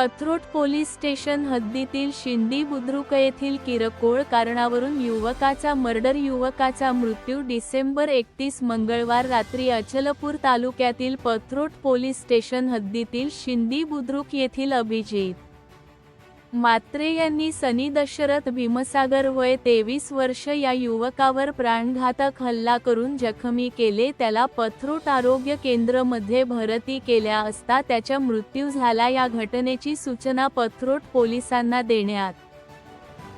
Pathrot police station हद्दीतील शिंदी बुद्रुक येथील किरकोळ कारणावरून युवकाचा मर्डर युवकाचा मृत्यू डिसेंबर एकतीस मंगळवार रात्री अचलपूर तालुक्यातील पथरोट पोलीस स्टेशन हद्दीतील शिंदी बुद्रुक येथील अभिजित मात्रे यांनी सनी दशरथ भीमसागर वय तेवीस वर्ष या युवकावर प्राणघातक हल्ला करून जखमी केले. त्याला पथरूट आरोग्य केंद्रमध्ये भरती केल्या असता त्याचा मृत्यू झाला. या घटनेची सूचना पथरोट पोलिसांना देण्यात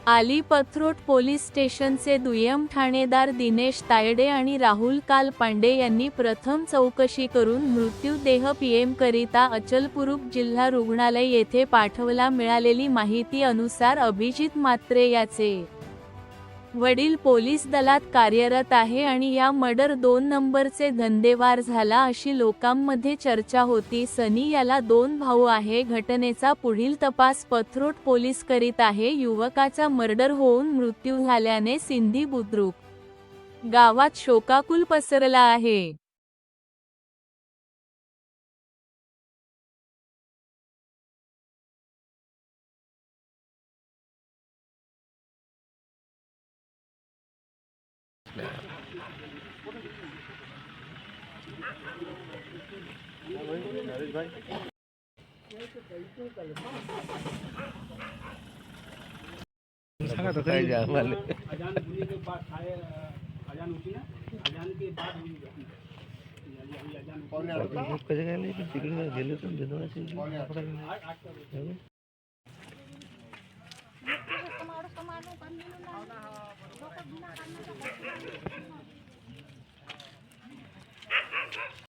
आली पथरोट पोलीस स्टेशनचे दुय्यम ठाणेदार दिनेश तायडे आणि राहुल काल पांडे यांनी प्रथम चौकशी करून मृत्यूदेह पीएमकरिता अचलपुरुक जिल्हा रुग्णालय येथे पाठवला. मिळालेली माहिती अनुसार अभिजित मात्रे याचे वडील पोलीस दलात कार्यरत आहे आणि या मर्डर दोन नंबरचे धंदेवार झाला अशी लोकांमध्ये चर्चा होती. सनी याला दोन भाऊ आहे. घटनेचा पुढील तपास पथरोट पोलीस करीत आहे. युवकाचा मर्डर होऊन मृत्यू झाल्याने सिंधी बुद्रुक गावात शोकाकुल पसरला आहे. कसे काय नाही, तिकडे गेलो तर